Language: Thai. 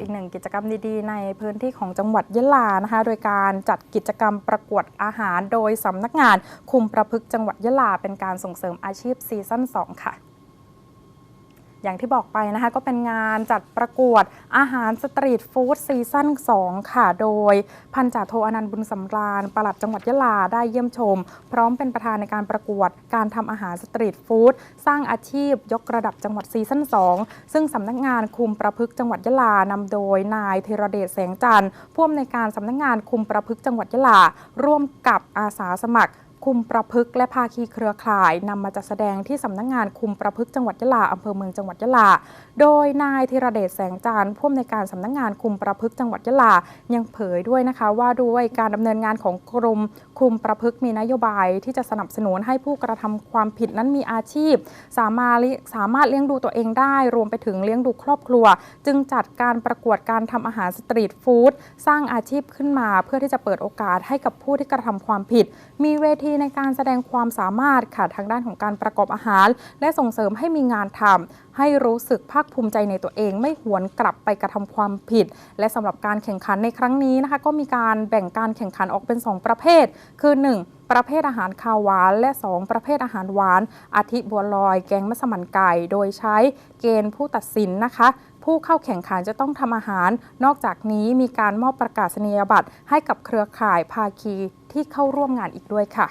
อีกหนึ่งกิจกรรมดีๆ ในพื้นที่ของจังหวัดยะลานะคะ โดยการจัดกิจกรรมประกวดอาหาร โดยสำนักงานคุมประพฤกษ์จังหวัดยะลา เป็นการส่งเสริมอาชีพซีซั่น2ค่ะ อย่างที่บอกไปนะคะก็เป็นงานจัดประกวดอาหารสตรีทฟู้ดซีซั่น2 ค่ะ โดยพันจ่าโทอนันต์บุญสำราญปลัดจังหวัดยะลาได้เยี่ยมชม พร้อมเป็นประธานในการประกวดการทำอาหารสตรีทฟู้ดสร้างอาชีพยกระดับจังหวัดซีซั่น2 ซึ่งสำนักงานคุมประพฤกจังหวัดยะลานำโดยนายเทระเดชแสงจันทร์ผู้อำนวยการสำนักงานคุมประพฤกจังหวัดยะลาร่วมกับอาสาสมัคร คุมประพฤกษ์และภาคีเครือข่ายนำมาจัดแสดงที่สำนักงานคุมประพฤกษ์จังหวัดยะลาอำเภอเมืองจังหวัดยะลา โดยนายธีรเดชแสงจันทร์ผู้อำนวยการสำนักงานคุมประพฤกษ์จังหวัดยะลา ยังเผยด้วยนะคะว่าด้วยการดำเนินงานของกรมคุมประพฤกษ์มีนโยบาย ที่จะสนับสนุนให้ผู้กระทำความผิดนั้นมีอาชีพ สามารถสามารถเลี้ยงดูตัวเองได้ รวมไปถึงเลี้ยงดูครอบครัว จึงจัดการประกวดการทำอาหารสตรีทฟู้ดสร้างอาชีพขึ้นมา เพื่อที่จะเปิดโอกาสให้กับผู้ที่กระทำความผิด มีเวทีในการแสดงความสามารถค่ะทางด้านของการประกอบอาหาร และส่งเสริมให้มีงานทำให้รู้สึกภาคภูมิใจในตัวเอง ไม่หวนกลับไปกระทำความผิด และสำหรับการแข่งขันในครั้งนี้นะคะ ก็มีการแบ่งการแข่งขันออกเป็น 2 ประเภท คือ 1ประเภทอาหารคาวหวานและ 2 ประเภทอาหารหวาน อาทิบัวลอย แกงมัสมั่นไก่ โดยใช้เกณฑ์ผู้ตัดสินนะคะ ผู้เข้าแข่งขันจะต้องทำอาหาร นอกจากนี้มีการมอบประกาศนียบัตรให้กับเครือข่ายภาคี ที่เข้าร่วมงานอีกด้วยค่ะ